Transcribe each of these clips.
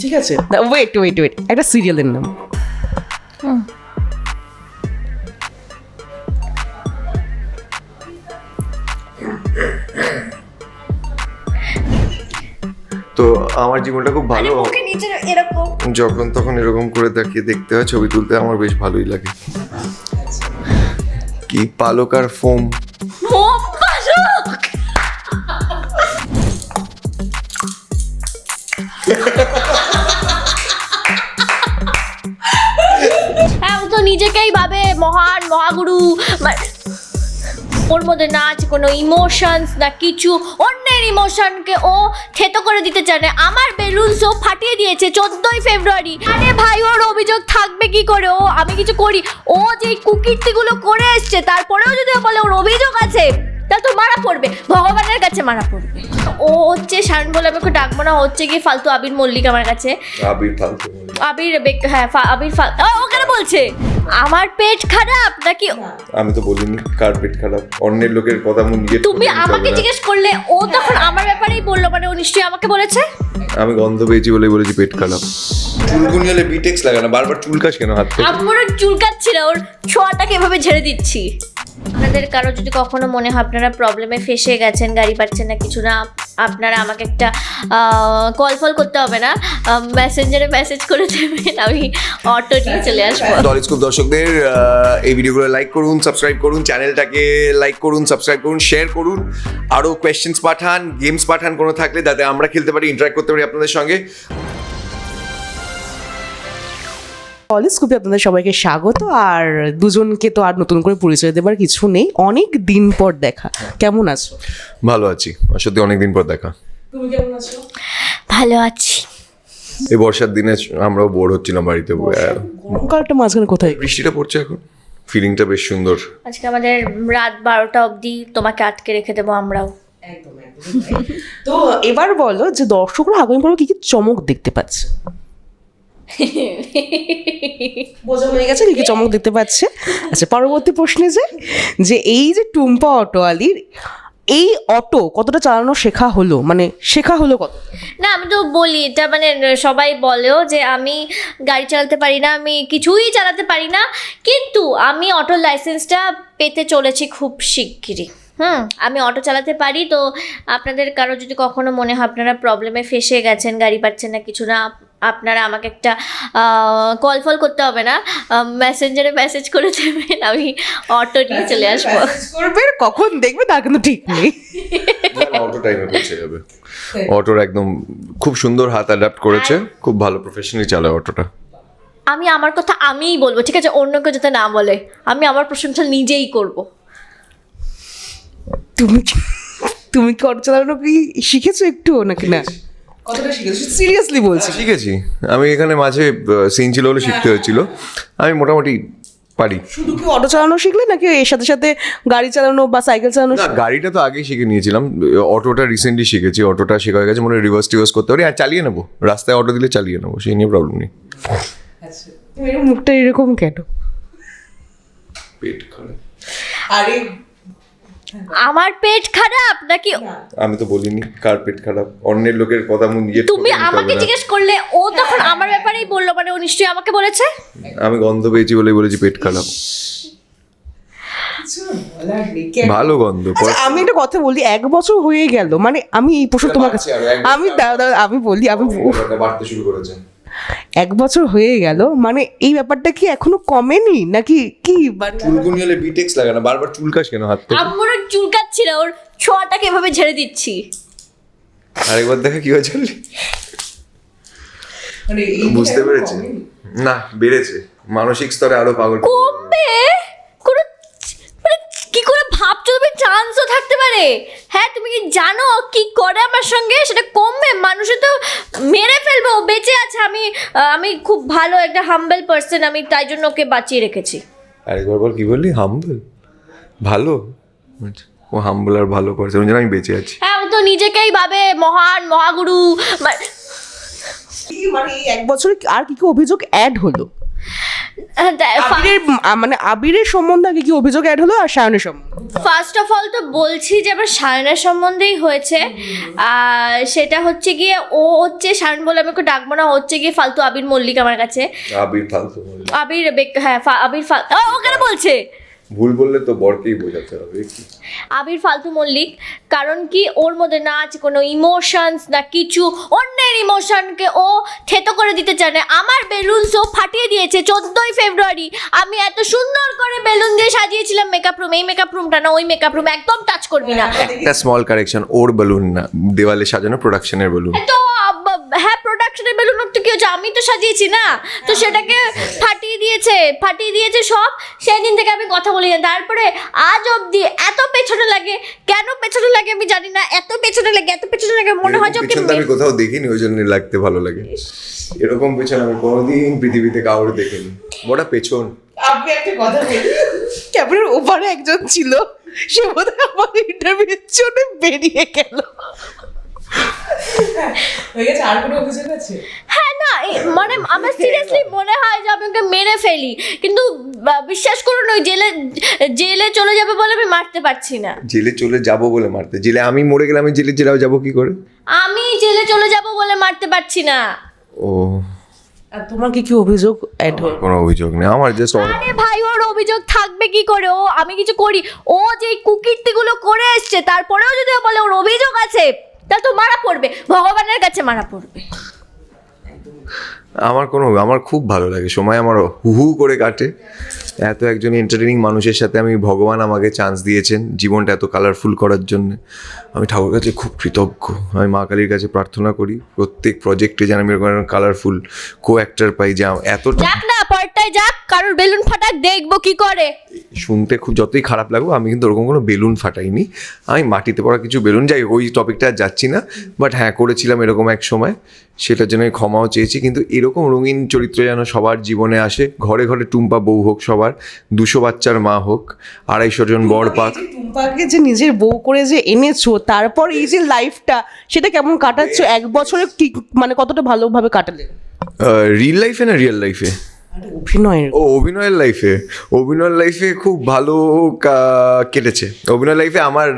ঠিক আছে। Wait wait wait একটা সিরিয়ালের নাম। তো আমার জীবনটা খুব ভালো মুখে নিচে এরকম। যখন তখন এরকম করে তাকিয়ে দেখতে হয় ছবি তুলতে আমার বেশ ভালোই লাগে। কি পালক আর ফোম। মহাগুরু। ওর মধ্যে না আছে কোনো ইমোশনস না কিছু। অন্যের ইমোশনকে ও থেতো করে দিতে চায় না। আমার বেলুনস ও ফাটিয়ে দিয়েছে চোদ্দই ফেব্রুয়ারি। আরে ভাই, ওর অভিযোগ থাকবে কি করে? ও, আমি কিছু করি। ও যে কুকীর্তিগুলো করে এসছে, তারপরেও যদি বলে ওর অভিযোগ আছে তাহলে তো মারা পড়বে ভগবানের কাছে মারা পড়বে। ও হচ্ছে শান বলে আমি ওকে ডাকবো না হচ্ছে কি ফালতু আবির মল্লিক আমার কাছে। আবির ফালতু আবির বেক- হ্যাঁ ফা- আবির ফাল- ও, ও কেন বলছে? আমার পেট খারাপ নাকি? আমি তো বলিনি কার্পেট খারাপ? অন্যের লোকের কথা মন নিজের তুমি আমাকে না। জিজ্ঞেস করলে ও তখন আমার ব্যাপারেই বলল মানে ও নিশ্চয়ই আমাকে বলেছে? আমি গন্ধ পেয়েছি বলে বলেছি পেট খারাপ। চুলকুনি হলে বিটেক্স লাগে না বারবার চুলকাস কেন হাত থেকে? আমার চুলকাচ্ছি না ওর ছোঁয়াটাকে এভাবে ঝেড়ে দিচ্ছি। আপনাদের কারও যদি কখনো মনে হয় আপনারা প্রবলেমে ফেসে গেছেন, গাড়ি পাচ্ছেন না, কিছু না, আপনারা আমাকে একটা কল ফল করতে হবে না। মেসেঞ্জারে মেসেজ করে দেবেন, আমি অটো নিয়ে চলে আসব। দলিস্কোপ দর্শকদের এই ভিডিওগুলো লাইক করুন সাবস্ক্রাইব করুন চ্যানেলটাকে লাইক করুন সাবস্ক্রাইব করুন শেয়ার করুন। আরও কোয়েশ্চেন্স পাঠান গেমস পাঠান কোনো থাকলে, যাতে আমরা খেলতে পারি ইন্টারাক্ট করতে পারি আপনাদের সঙ্গে। কলেজ স্কুপে আপনাদের সবাইকে স্বাগত আর দুজনকে তো আর নতুন করে পরিচয় দেবার কিছু নেই। অনেক দিন পর দেখা। কেমন আছো? ভালো আছি। সত্যি অনেকদিন পর দেখা। তুমি কেমন আছো? ভালো আছি। এই বর্ষার দিনে আমরাও বোর হচ্ছিলাম বাড়িতে গরমকালটা মাঝখানে কোথায় বৃষ্টিটা পড়ছে এখন। ফিলিংটা বেশ সুন্দর। আজকে আমাদের রাত বারোটা অবধি তোমাকে আটকে রেখে দেবো আমরাও। তো এবার বলো যে দর্শকরা আগামী পর্বে কি কি চমক দেখতে পাচ্ছে? বোঝা হয়ে গেছে কি চমক দেখতে পাচ্ছে। আচ্ছা পরবর্তী প্রশ্নে যে যে এই যে টুম্পা অটোয়ালির এই অটো কতটা চালানো শেখা হলো? মানে শেখা হলো কত? না, আমি তো বলি, এটা মানে সবাই বলেও যে আমি গাড়ি চালাতে পারি না, আমি কিছুই চালাতে পারি না, কিন্তু আমি অটোর লাইসেন্সটা পেতে চলেছি খুব শিগগিরই। হুম, আমি অটো চালাতে পারি, তো আপনাদের কারও যদি কখনো মনে হয় আপনারা প্রবলেমে ফেসে গেছেন, গাড়ি পাচ্ছেন না, কিছু না আপনারা আমাকে একটা কল ফল করতে হবে না। মেসেঞ্জারে মেসেজ করে দেবেন আমি অটো নিয়ে চলে আসব। করবে কখন দেখবে তা কিন্তু ঠিক নেই। অটো টাইমে পৌঁছে যাবে। অটোর একদম খুব সুন্দর হাত অ্যাডাপ্ট করেছে খুব ভালো প্রফেশনালি চালায় অটোটা আমি আমার কথা আমিই বলব ঠিক আছে? অন্য কেউ যাতে না বলে আমি আমার প্রশংসা নিজেই করব। তুমি তুমি কি অটো চালানো কি শিখেছো একটু নাকি? না। কতটা শিখেছো? সিরিয়াসলি বলছি। শিখেছি। আমি এখানে মাঝে সিন ছিল বলে শিখতে হয়েছিল আমি মোটামুটি পারি। শুধু কি অটো চালানো শিখলে নাকি এর সাথে সাথে গাড়ি চালানো বা সাইকেল চালানো না গাড়িটা তো আগেই শিখে নিয়েছিলাম। অটোটা রিসেন্টলি শিখেছি অটোটা শেখা হয়ে গেছে। মনে রিভার্স টিভার্স করতে পারি। আর চালিয়ে নেব। রাস্তায় অটো দিলে চালিয়ে নেব সেই নিয়ে প্রবলেম নেই। এরকম মুখটা এরকম কেন? পেট খারাপ। আরে আমার পেট খারাপ নাকি? আমি তো বলিনি কার পেট খারাপ অন্যের লোকের কথা নিজের তুমি আমাকে জিজ্ঞেস করলে ও তখন আমার ব্যাপারেই বলল মানে ও নিশ্চয়ই আমাকে বলেছে? আমি গন্ধ পেয়েছি বলে বলেছি পেট খারাপ। ভালো গন্ধ আচ্ছা আমি একটা কথা বলি এক বছর হয়ে গেল মানে আমি এই প্রশ্ন তোমার কাছে আমি দাঁড়া, আমি বলি আমি বাড়তে শুরু করেছে। এক বছর হয়ে গেল মানে এই ব্যাপারটা কি এখনও কমেনি? নাকি কি মানে চুলকুনি হলে বিটেক্স লাগে না বারবার চুলকাস কেন হাত থেকে? আমার চুলকাচ্ছি না ওর ছোঁয়াটাকে এভাবে ঝেড়ে দিচ্ছি। আরেকবার দেখা কি হয়েছে? বুঝতে পেরেছি। না বেড়েছে। মানসিক স্তরে আরও পাগল কমবে? কোনো মানে কি করে ভাবছ তুমি? চান্সও থাকতে পারে হ্যাঁ তুমি কি জানো কি করে আমার সঙ্গে? সেটা কমবে। মানুষে তো মেরে ফেলবে। ও বেঁচে আছে। আমি আমি খুব ভালো একটা হাম্বেল পার্সন আমি তাই জন্য ওকে বাঁচিয়ে রেখেছি। আরেকবার বল কি বললি? হাম্বল ভালো? ও হাম্বল আর ভালো পারছে ওই জন্য আমি বেঁচে আছি। হ্যাঁ ও তো নিজেকেই ভাবে মহান মহাগুরু। মানে এই এক বছরে আর কি কি অভিযোগ অ্যাড হলো? আবিরের মানে আবিরের সম্বন্ধে আগে কি অভিযোগ অ্যাড হলো আর সায়নের সম্বন্ধে? ফার্স্ট অফ অল তো বলছি যে আমার সায়নের সম্বন্ধেই হয়েছে। আর সেটা হচ্ছে গিয়ে ও হচ্ছে সায়ন বলে আমি ওকে ডাকবো না ও হচ্ছে গিয়ে ফালতু আবির মল্লিক আমার কাছে। আবির ফালতু আবির বেক- হ্যাঁ আবির ফাল ও, ও কেন বলছে? ভুল বললে তো বরকেই বোঝাতে হবে আবির ফালতু মল্লিক কারণ কি ওর মধ্যে না আছে কোনো ইমোশনস না কিছু অন্যের ইমোশনকে ও থেতো করে দিতে চায় না। আমার বেলুনস ও ফাটিয়ে দিয়েছে চোদ্দোই ফেব্রুয়ারি। আমি এত সুন্দর করে বেলুন দিয়ে সাজিয়েছিলাম মেকআপ রুম এই মেকআপ রুমটা না ওই মেকআপ রুম একদম টাচ করবি না। একটা স্মল কারেকশন ওর বেলুন না দেওয়ালে সাজানো প্রোডাকশনের বেলুন তো প্রোডাকশনের বেলুন তো কি হচ্ছে আমি তো সাজিয়েছি না? তো সেটাকে ফাটিয়ে দিয়েছে ফাটিয়ে দিয়েছে সব। সেই দিন থেকে আমি কথা বলি না তারপরে আজ অবধি এত পেছনে লাগে কেন পেছনে লাগে আমি জানি না। এত পেছনে লাগে এত পেছনে লাগে মনে হয় যে আমি কোথাও দেখিনি ওই জন্য লাগতে ভালো লাগে। এরকম পেছন আমি কোনোদিন পৃথিবীতে কাউরে দেখিনি। ওটা পেছন। আমি একটা কথা বলি ক্যামেরার ওপারে একজন ছিল সে বোধহয় আমার ইন্টারভিউর জন্য বেরিয়ে গেল। হয়ে গেছে? আর কোনো অভিযোগ আছে? হ্যাঁ না মানে আমার সিরিয়াসলি মনে হয় যে আমি ওকে মেরে ফেলি। কিন্তু বিশ্বাস করুন ওই জেলে জেলে চলে যাবে বলে আমি মারতে পারছি না। জেলে চলে যাব বলে মারতে? জেলে আমি মরে গেলে আমি জেলে জেলে যাব কি করে? আমি জেলে চলে যাব বলে মারতে পারছি না। ও। আর তোমার কি কি অভিযোগ অ্যাড কোনো অভিযোগ নেই আমার জাস্ট আরে ভাই ওর অভিযোগ থাকবে কি করে? ও আমি কিছু করি। ও যে কুকীর্তিগুলো করে এসছে তারপরেও যদি ও বলে ওর অভিযোগ আছে তাহলে তো মারা পড়বে ভগবানের কাছে মারা পড়বে। আমার কোনো আমার খুব ভালো লাগে সময় আমার হু হু করে কাটে। এত একজন এন্টারটেনিং মানুষের সাথে আমি ভগবান আমাকে চান্স দিয়েছেন জীবনটা এত কালারফুল করার জন্য। আমি ঠাকুর কাছে খুব কৃতজ্ঞ আমি মা কালীর কাছে প্রার্থনা করি প্রত্যেক প্রজেক্টে যেন আমি এরকম কালারফুল কো অ্যাক্টার পাই যা না পরটায় যাক কারোর বেলুন ফাটাক দেখব কি করে। শুনতে খুব যতই খারাপ লাগবে আমি কিন্তু ওরকম কোনো বেলুন ফাটাইনি। আমি মাটিতে পড়া কিছু বেলুন যাই ওই টপিকটা আর যাচ্ছি না। বাট হ্যাঁ করেছিলাম এরকম এক সময়। সেটার জন্য আমি ক্ষমাও চেয়েছি কিন্তু এরকম রঙিন চরিত্র যেন সবার জীবনে আসে ঘরে ঘরে টুম্পা বউ হোক সবার দুশো বাচ্চার মা হোক আড়াইশো জন বর পাক। যে টুম্পাকে যে নিজের বউ করে যে এনেছো তারপর এই যে লাইফটা সেটা কেমন কাটাচ্ছ? এক বছরে কি মানে কতটা ভালোভাবে কাটালে? রিয়েল লাইফে না রিয়েল লাইফে অভিনয়ের। ও, অভিনয়ের লাইফে অভিনয়ের লাইফে খুব ভালো কেটেছে। অভিনয় লাইফে আমার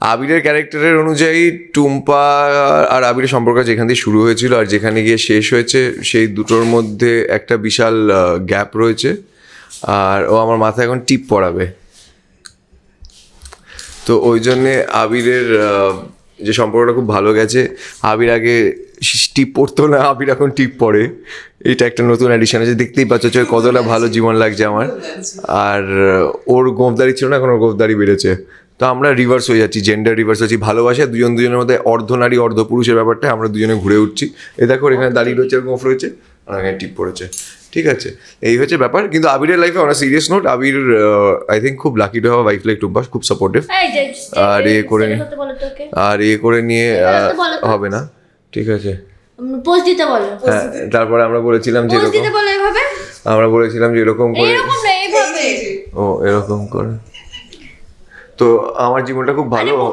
আবিরের ক্যারেক্টারের অনুযায়ী টুম্পা আর আবিরের সম্পর্ক যেখান দিয়ে শুরু হয়েছিল আর যেখানে গিয়ে শেষ হয়েছে, সেই দুটোর মধ্যে একটা বিশাল গ্যাপ রয়েছে। আর ও আমার মাথায় এখন টিপ পড়াবে। তো ওই জন্যে আবিরের যে সম্পর্কটা খুব ভালো গেছে। আবির আগে টিপ পড়তো না আবির এখন টিপ পড়ে। এটা একটা নতুন অ্যাডিশন আছে, দেখতেই পাচ্ছ যে কতটা ভালো জীবন লাগছে আমার। আর ওর গোফদারি ছিল না, এখন ওর গোফদারি বেড়েছে। তো আমরা রিভার্স হয়ে যাচ্ছি জেন্ডার রিভার্স হচ্ছি। ভালোবাসা, দুজন দুজনের মধ্যে অর্ধ নারী, অর্ধ পুরুষের ব্যাপারটা আমরা দুজনে ঘুরে উঠছি। এ দেখো এখানে দাঁড়িয়ে রয়েছে গোফ রয়েছে, আর এখানে টিপ পড়েছে। ঠিক আছে। এই হচ্ছে ব্যাপার। কিন্তু আবিরের লাইফে অনেক serious note Abir I think খুব lucky to have wife like Tumpa খুব সাপোর্টিভ আর এ করে- আর ইয়ে করে নিয়ে। হবে না। ঠিক আছে। পোস্ট দিতে বলো। হ্যাঁ তারপরে আমরা বলেছিলাম যে পোস্ট দিতে এরকম বলো এভাবে। আমরা বলেছিলাম যে এরকম করে এরকম না এইভাবে ও এরকম করে। তো আমার জীবনটা খুব ভালো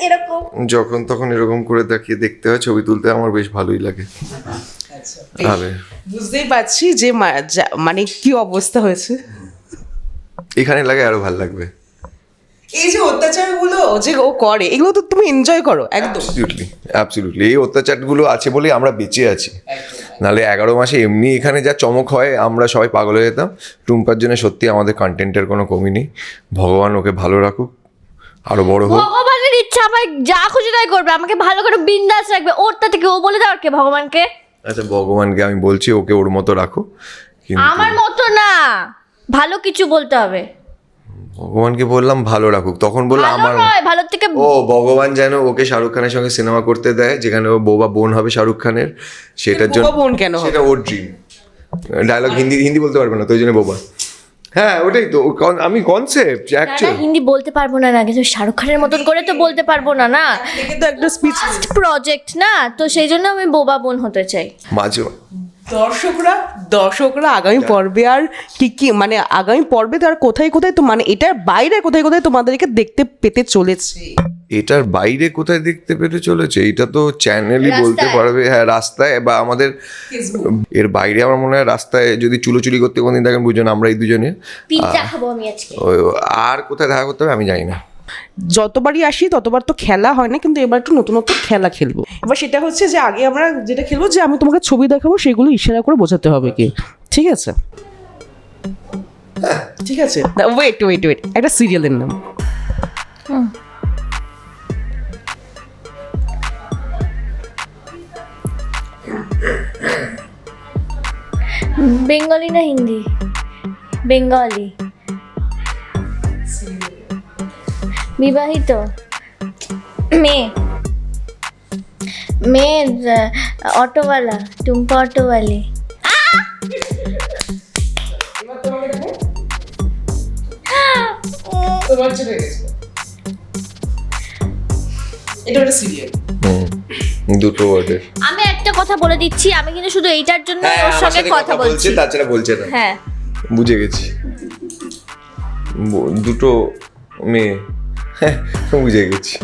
এরকম। যখন তখন এরকম করে তাকিয়ে দেখতে হয় ছবি তুলতে আমার বেশ ভালোই লাগে। আরে বুঝতেই পারছি যে মা- যা- মানে কি অবস্থা হয়েছে। এখানে লাগে আরও ভালো লাগবে। এই যে অত্যাচারগুলো যে ও করে এগুলো তো তুমি এনজয় করো একদম। অ্যাবসলিউটলি অ্যাবসলিউটলি এই অত্যাচারগুলো আছে বলেই আমরা বেঁচে আছি। নাহলে এগারো মাসে এমনি এখানে যা চমক হয় আমরা সবাই পাগল হয়ে যেতাম। টুম্পার জন্য সত্যি আমাদের কন্টেন্টের কোনো কমি নেই। ভগবান ওকে ভালো রাখুক আরও বড় হোক। ভগবানের ইচ্ছা আমায় যা খুশি তাই করবে। আমাকে ভালো করে বিন্দাস রাখবে। ওরটা থেকে ও বলে দেওয়ার কে? ভগবানকে? আচ্ছা ভগবানকে আমি বলছি ওকে ওর মতো রাখো। কিন্তু আমার মতো না। ভালো কিছু বলতে হবে। ভগবানকে বললাম ভালো রাখুক। তখন বলল আমার নয় ভালো থেকে ও ভগবান যেন ওকে শাহরুখ খানের সঙ্গে সিনেমা করতে দেয় যেখানে ও বৌবা বোন হবে শাহরুখ খানের সেটার জন্য বোন কেন হবে? সেটা ওর ড্রিম ডায়লগ হিন্দি হিন্দি বলতে পারবে না তো ওই জন্য বোবা হ্যাঁ ওটাই তো। আমি কনসেপ্ট না হিন্দি বলতে পারব না না কিন্তু শাহরুখ খানের মতন করে তো বলতে পারব না না। কিন্তু একটা স্পিচ প্রজেক্ট না? তো সেই জন্য আমি বোবা বোন হতে চাই। মাঝে দর্শকরা দর্শকরা আগামী পর্বে আর কি কি মানে আগামী পর্বে তো আর কোথায় কোথায় তো মানে এটার বাইরে কোথায় কোথায় তোমাদেরকে দেখতে পেতে চলেছে। এটার বাইরে কোথায় দেখতে পেতে চলেছে? এটা তো চ্যানেলই বলতে পারবে হ্যাঁ রাস্তায় বা আমাদের এর বাইরে আমার মনে হয় রাস্তায় যদি চুলোচুলি করতে কোনদিন দেখেন বুঝুন আমরা এই দুজনে। পিৎজা খাব আমি আজকে। ও- আর কোথায় দেখা করতে হবে আমি জানি না। যতবারই আসি ততবার তো খেলা হয় না কিন্তু এবার একটু নতুন নতুন খেলা খেলব। এবার সেটা হচ্ছে যে আগে আমরা যেটা খেলব যে আমি তোমাকে ছবি দেখাবো সেগুলো ইশারা করে বোঝাতে হবে কি। ঠিক আছে? ঠিক আছে? ওয়েট ওয়েট ওয়েট একটা সিরিয়ালের নাম। বেঙ্গলি না হিন্দি বেঙ্গলি বিবাহিত মেয়ে মেয়ে অটোওয়ালা টুম্পা অটোওয়ালি এটা সিরিয়াল দুটো ওয়ার্ডের আমি কথা বলে দিচ্ছি আমি কিন্তু শুধু এইটার জন্য ওর সঙ্গে কথা বলছি তাছাড়া বলছে না। হ্যাঁ। বুঝে গেছি। দুটো মেয়ে। হ্যাঁ বুঝে গেছি।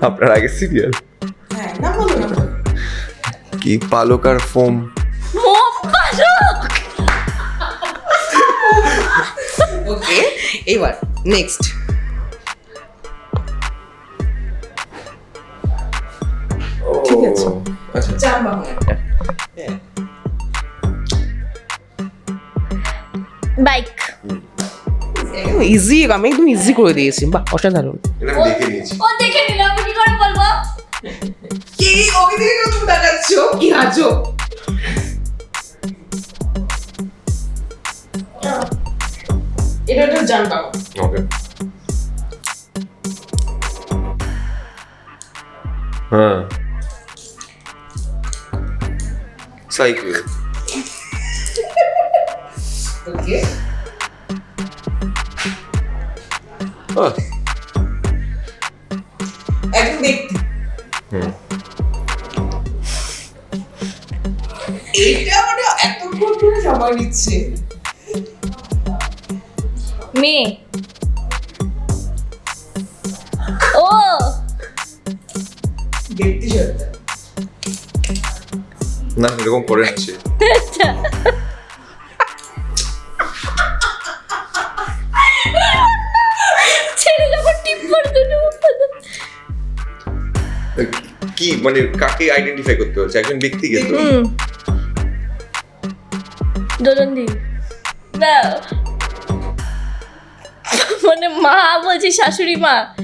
আপনার আগে সিরিয়াল হ্যাঁ না বলো না কি পালক আর ফোম? ওকে এবার নেক্সট যানবাহন। বাইক। ইজি আমি একদম ইজি করে দিয়েছি বাহ অসাধারণ। এটা দেখে নিয়েছি। ও দেখে নিল আমি কি করে বলব? কি ওই দিকে তুমি তাকাচ্ছ? কি হাজো? এটা একটা যানবাহন। ওকে। হ্যাঁ। সাইকেল ওকে আহ, একদম দেখতে মানে এতক্ষণ ধরে সময় নিচ্ছে। মেয়ে। ও। দেখতে সত্য। না এরকম করে কি মানে কাকে আইডেন্টিফাই করতে হচ্ছে? একজন ব্যক্তিকে তো? হুম। না। মানে মা বলছি শাশুড়ি মা।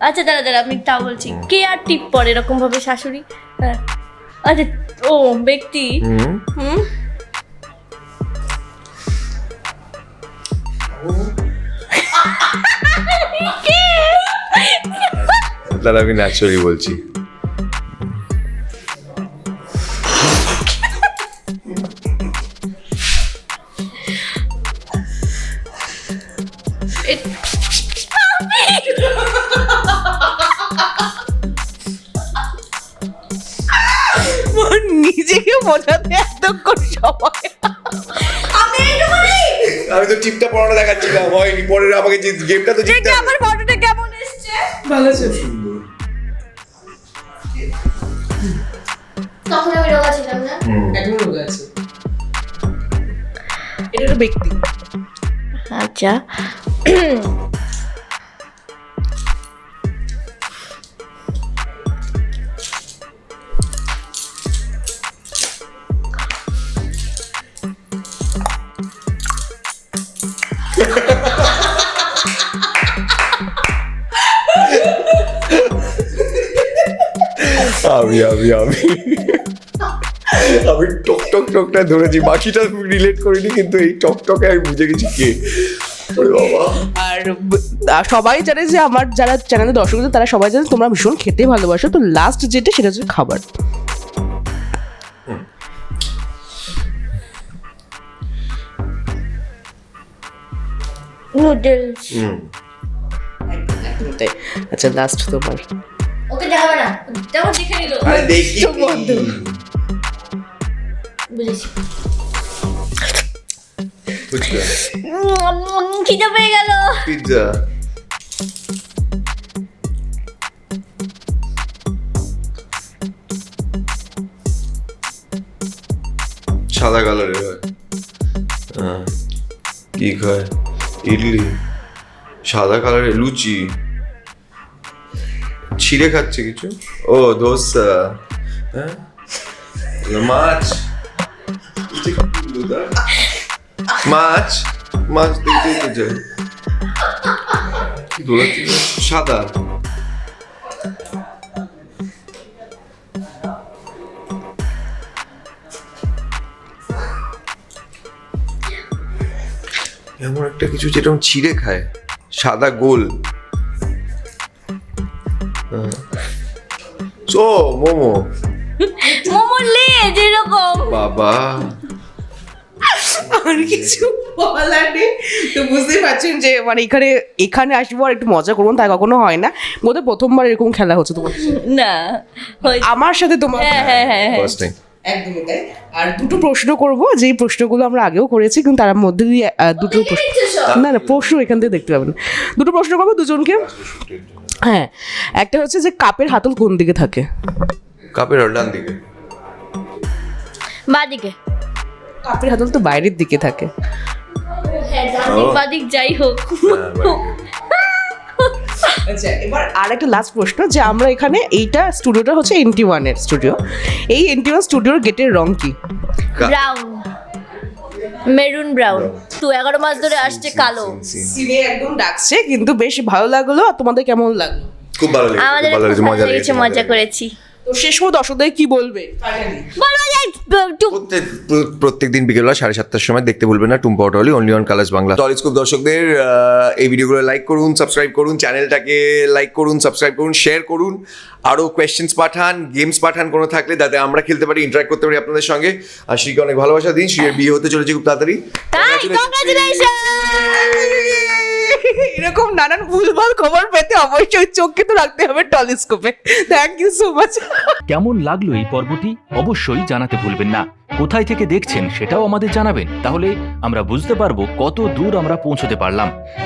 আচ্ছা দাঁড়া দাঁড়া আমি তা বলছি। কে আর টিপ পরে এরকম ভাবে শাশুড়ি? হ্যাঁ। আচ্ছা ও ব্যক্তি। হুম। দাদা আমি ন্যাচুরালি বলছি। বোঝাতে এতক্ষণ সময়। আমি আমি তো টিপটা পড়ানো দেখাচ্ছিলাম হয়নি। পরে আমাকে যে গেমটা তো জিততে আমার ফটোটা কেমন এসছে? ভালো ছবি তখন আমি রোগা ছিলাম না? এখন রোগ আছে। এটা একটা ব্যক্তি। আচ্ছা। আমি আমি আমি। আমি টক টক টকটা ধরেছি। বাকিটা রিলেট করিনি, কিন্তু এই টক টকে আমি বুঝে গেছি কে। আর সবাই জানে যে আমার যারা চ্যানেলের দর্শক তারা সবাই জানে তোমরা ভীষণ খেতে ভালোবাসো। তো লাস্ট যেটা, সেটা হচ্ছে খাবার। নুডলস আচ্ছা লাস্ট তোমার। ওকে দেখাবে না। দেখো দেখে নিল। দেখি বুঝেছি। সাদা কালারের হয়। কি খায়? ইডলি, সাদা কালারের লুচি, ছিঁড়ে খাচ্ছে কিছু? ও, দোসা হ্যাঁ? মাছ। মাছ মাছ দেখতেই তো যায় কি দৌড়াচ্ছে সাদা। একটা কিছু যেটা এরকম ছিঁড়ে খায় সাদা গোল। হ্যাঁ। ও মোমো মোমোর লেজ এরকম বাবা। আর কিছু বলার নেই। তো বুঝতেই পারছেন যে মানে এখানে এখানে আসব আর একটু মজা করব তাই কখনো হয় না। বোধহয় প্রথমবার এরকম খেলা হচ্ছে তোমার সাথে। না আমার সাথে তোমার হ্যাঁ হ্যাঁ হ্যাঁ হ্যাঁ। ফার্স্ট টাইম একদমই তাই। আর দুটো প্রশ্ন করব যেই প্রশ্নগুলো আমরা আগেও করেছি কিন্তু তার মধ্যে দিয়ে দুটো প্রশ্ন না না প্রশ্ন এখান থেকে দেখতে পাবেন। দুটো প্রশ্ন করব দুজনকে। হ্যাঁ একটা হচ্ছে যে কাপের হাতল কোন দিকে থাকে? কাপের ডান দিকে। বাদিকে কাপের হাতল তো বাইরের দিকে থাকে। হ্যাঁ ডান বাদিক যাই হোক। হ্যাঁ। আচ্ছা এবার আর একটা লাস্ট প্রশ্ন যে আমরা এখানে এইটা স্টুডিওটা হচ্ছে এনটি ওয়ানের স্টুডিও এই এনটি ওয়ান স্টুডিওর গেটের রং কি? ব্রাউন মেরুন ব্রাউন তো এগারো মাস ধরে আসছে কালো। সিনে একদম ডাকছে কিন্তু বেশ ভালো লাগল। তোমাদের কেমন লাগল? খুব ভালো লেগেছে আমাদের মজা লেগেছে মজা করেছি। তো শেষ মতো দর্শকদের কি বলবে? প্রত্যেক প্রত্যেক দিন বিকেলবেলা সাড়ে সাতটার সময় দেখতে ভুলবেন না Tumpa অটোলি only on Colors Bangla. Tolliscope দর্শকদের আহ, এই ভিডিওগুলো লাইক করুন সাবস্ক্রাইব করুন চ্যানেলটাকে লাইক করুন সাবস্ক্রাইব করুন শেয়ার করুন। আরও কোয়েশ্চেন্স পাঠান গেমস পাঠান কোনো থাকলে যাতে আমরা খেলতে পারি ইন্টারাক্ট করতে পারি আপনাদের সঙ্গে। আর শ্রীকে অনেক ভালোবাসা দিন শ্রীর বিয়ে হতে চলেছে খুব তাড়াতাড়ি। এরকম নানান ভুলভাল খবর পেতে অবশ্যই চোখ কিন্তু রাখতে হবে টলিস্কোপে। থ্যাংক ইউ সো মাচ কেমন লাগল এই পর্বটি? অবশ্যই জানাতে ভুলবেন না। কোথায় থেকে দেখছেন সেটাও আমাদের জানাবেন। তাহলে আমরা বুঝতে পারব কত দূর আমরা পৌঁছতে পারলাম।